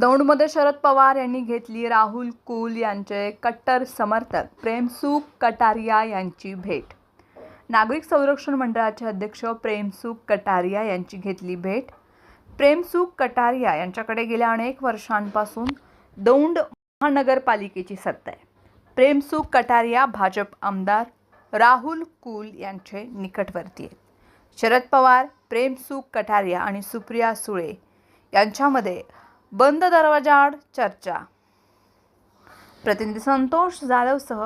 दौंडमध्ये शरद पवार यांनी घेतली राहुल कुल यांचे कट्टर समर्थक प्रेमसुख कटारिया यांची भेट. नागरिक संरक्षण मंडळाचे अध्यक्ष प्रेमसुख कटारिया यांची घेतली भेट. प्रेमसुख कटारिया यांच्याकडे गेल्या अनेक वर्षांपासून दौंड महानगरपालिकेची सत्ता आहे. प्रेमसुख कटारिया भाजप आमदार राहुल कुल यांचे निकटवर्ती आहेत. शरद पवार प्रेमसुख कटारिया आणि सुप्रिया सुळे यांच्यामध्ये बंद दरवाजाआड चर्चा. प्रतिनिधी संतोष जाधवसह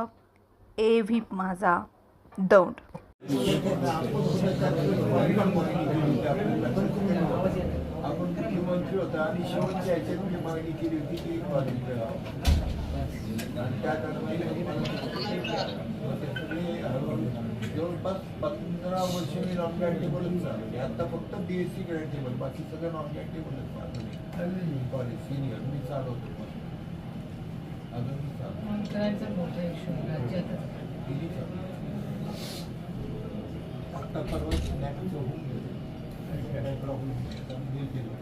ए व्ही माझा दौंड. जवळपास पंधरा वर्ष मी नॉन ग्रँटेबलच आता फक्त बी एस सी बाकी सगळं नॉन ग्रँटेबलच चालवले कॉलेज सिनियर मी चालवतो पण. अजून मी चालवतो मंत्र्यांचा मोठा इश्यू राज्यात दिली चालवतो. आता परवा स्नॅपचं होऊन गेलं. काय प्रॉब्लेम नाही आता मी केलं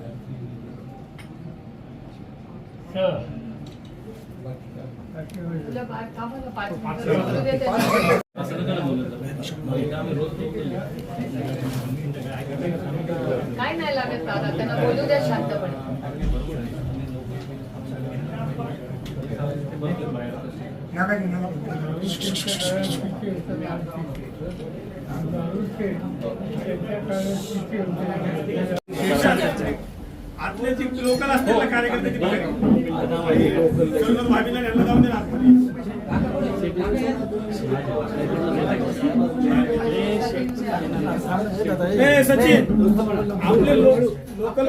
त्या बाकी काय नाही लागत दादा त्यांना बोलू द्या शांतपणे. जे लोकल असतील ना कार्यकर्ते ते बाहेर. सर्व भाभीला यांना जाऊन दे ना आतमध्ये. ए, सचिन आपले लोकल